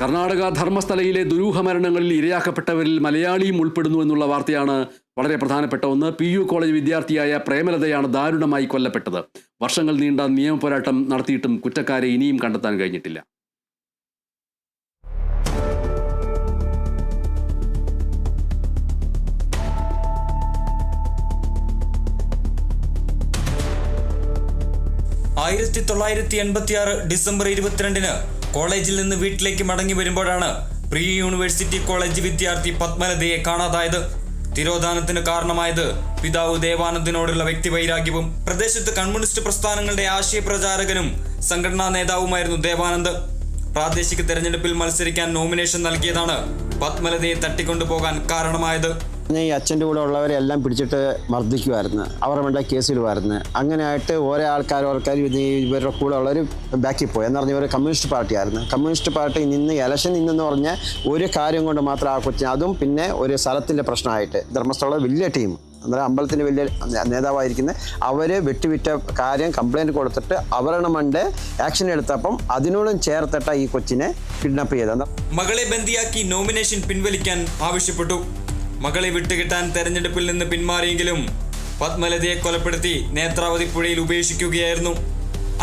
കർണാടക ധർമ്മസ്ഥലയിലെ ദുരൂഹമരണങ്ങളിൽ ഇരയാക്കപ്പെട്ടവരിൽ മലയാളിയും ഉൾപ്പെടുന്നു എന്നുള്ള വാർത്തയാണ് വളരെ പ്രധാനപ്പെട്ട ഒന്ന്. പി യു കോളേജ് വിദ്യാർത്ഥിയായ പ്രേമലതയാണ് ദാരുണമായി കൊല്ലപ്പെട്ടത്. വർഷങ്ങൾ നീണ്ട നിയമപോരാട്ടം നടത്തിയിട്ടും കുറ്റക്കാരെ ഇനിയും കണ്ടെത്താൻ കഴിഞ്ഞിട്ടില്ല. ആയിരത്തി തൊള്ളായിരത്തി എൺപത്തിയാറ് ഡിസംബർ ഇരുപത്തിരണ്ടിന് കോളേജിൽ നിന്ന് വീട്ടിലേക്ക് മടങ്ങി വരുമ്പോഴാണ് പ്രീ യൂണിവേഴ്സിറ്റി കോളേജ് വിദ്യാർത്ഥി പത്മലതയെ കാണാതായത്. തിരോധാനത്തിന് കാരണമായത് പിതാവ് ദേവാനന്ദിനോടുള്ള വ്യക്തിവൈരാഗ്യവും പ്രദേശത്ത് കമ്മ്യൂണിസ്റ്റ് പ്രസ്ഥാനങ്ങളുടെ ആശയ പ്രചാരകനും സംഘടനാ നേതാവുമായിരുന്നു ദേവാനന്ദ്. പ്രാദേശിക തെരഞ്ഞെടുപ്പിൽ മത്സരിക്കാൻ നോമിനേഷൻ നൽകിയതാണ് പത്മലതയെ തട്ടിക്കൊണ്ടുപോകാൻ കാരണമായത്. പിന്നെ ഈ അച്ഛന്റെ കൂടെ ഉള്ളവരെല്ലാം പിടിച്ചിട്ട് മർദ്ദിക്കുമായിരുന്നു അവർ വേണ്ട കേസിലുമായിരുന്നു അങ്ങനെയായിട്ട് ഓരോ ആൾക്കാർ ആൾക്കാർ ഇവരുടെ കൂടെ ഉള്ളവർ ബാക്കിൽ പോയി എന്ന് പറഞ്ഞാൽ ഇവർ കമ്മ്യൂണിസ്റ്റ് പാർട്ടിയായിരുന്നു. കമ്മ്യൂണിസ്റ്റ് പാർട്ടി നിന്ന് ഇലക്ഷൻ നിന്നെന്ന് പറഞ്ഞാൽ ഒരു കാര്യം കൊണ്ട് മാത്രം ആ കൊച്ചിന് അതും പിന്നെ ഒരു സ്ഥലത്തിന്റെ പ്രശ്നമായിട്ട് ധർമ്മസ്ഥല വലിയ ടീം. അന്നേരം അമ്പലത്തിന്റെ വലിയ നേതാവായിരിക്കുന്ന അവർ വെട്ടിവിറ്റ കാര്യം കംപ്ലൈന്റ് കൊടുത്തിട്ട് അവരുടെ മണ്ട് ആക്ഷൻ എടുത്തപ്പം അതിനോടും ചേർത്തിട്ട ഈ കൊച്ചിനെ കിഡ്നാപ്പ് ചെയ്തത്. മകളെ ബന്ധിയാക്കി നോമിനേഷൻ പിൻവലിക്കാൻ ആവശ്യപ്പെട്ടു. മകളെ വിട്ടുകിട്ടാൻ തെരഞ്ഞെടുപ്പിൽ നിന്ന് പിന്മാറിയെങ്കിലും പത്മലതയെ കൊലപ്പെടുത്തി നേത്രാവതി പുഴയിൽ ഉപേക്ഷിക്കുകയായിരുന്നു.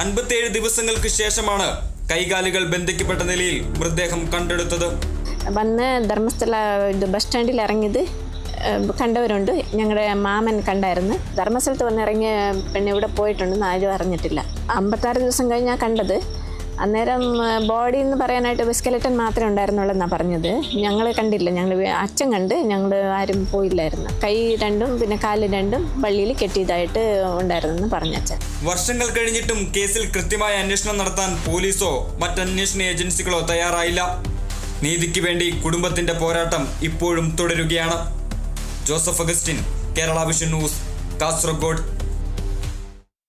അൻപത്തിയേഴ് ദിവസങ്ങൾക്ക് ശേഷമാണ് കൈകാലുകൾ ബന്ധിക്കപ്പെട്ട നിലയിൽ മൃതദേഹം കണ്ടെടുത്തത്. വന്ന് ധർമ്മസ്ഥല ഇത് ബസ് സ്റ്റാൻഡിൽ ഇറങ്ങിയത് കണ്ടവരുണ്ട്. ഞങ്ങളുടെ മാമൻ കണ്ടായിരുന്നു. ധർമ്മസ്ഥലത്ത് വന്നിറങ്ങിയ പെണ്ണ് ഇവിടെ പോയിട്ടുണ്ടെന്ന് ആരും അറിഞ്ഞിട്ടില്ല. അമ്പത്താറ് ദിവസം കഴിഞ്ഞാൽ കണ്ടത്. അന്നേരം ബോഡി എന്ന് പറയാനായിട്ട് സ്കെലറ്റൻ മാത്രമേ ഉണ്ടായിരുന്നുള്ളൂ എന്നാണ് പറഞ്ഞത്. ഞങ്ങൾ കണ്ടില്ല. ഞങ്ങൾ അച്ഛൻ കണ്ട് ഞങ്ങൾ ആരും പോയില്ലായിരുന്നു. കൈ രണ്ടും പിന്നെ കാൽ രണ്ടും വള്ളിയിൽ കെട്ടിയതായിട്ട് ഉണ്ടായിരുന്നെന്ന് പറഞ്ഞു അച്ഛൻ. വർഷങ്ങൾ കഴിഞ്ഞിട്ടും കേസിൽ കൃത്യമായ അന്വേഷണം നടത്താൻ പോലീസോ മറ്റന്വേഷണ ഏജൻസികളോ തയ്യാറായില്ല. നീതിക്ക് വേണ്ടി കുടുംബത്തിന്റെ പോരാട്ടം ഇപ്പോഴും തുടരുകയാണ്. Joseph Augustine Kerala Vision News Kasaragod.